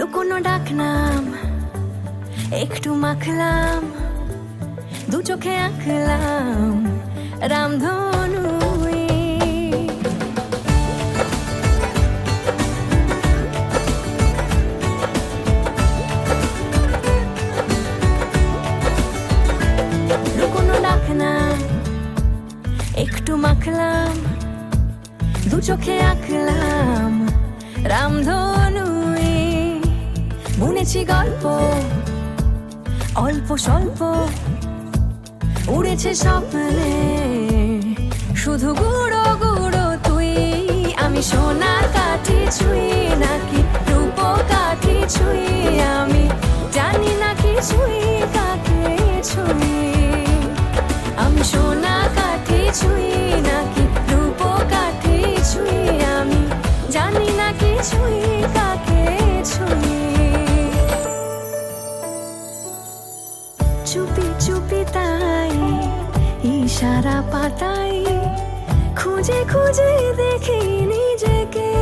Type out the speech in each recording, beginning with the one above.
লুকোনো ডাক নাম একটু মাখলাম, দু চোখে আঁকলাম রামধনু একটু মাখলাম, দু চোখে আঁকলাম রামধনু বুনেছি গল্প, অল্প স্বল্প। উড়েছে স্বপ্নে, শুধু গুঁড়ো গুঁড়ো তুই। আমি সোনার কাঠি ছুঁই, নাকি রূপ কাঠি ছুঁই? আমি জানি না কি ছুঁই, কাকে ছুঁই। আমি সোনা কাঠি ছুঁই চুপি তাই ইশারা পাতাই, খুঁজে খুঁজে দেখি নিজেকে।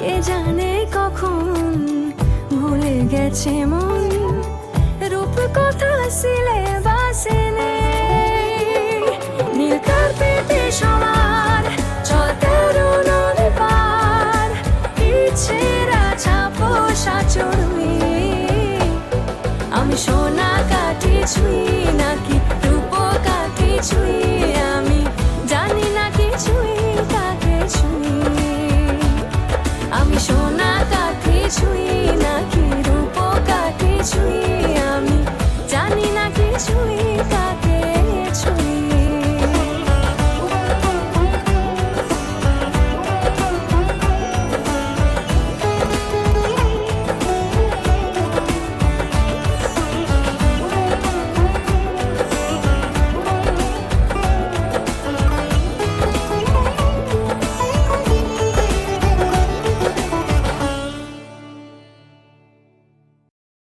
কে জানে কখন ভুলে গেছে মন রূপ কথা সিলে বাসে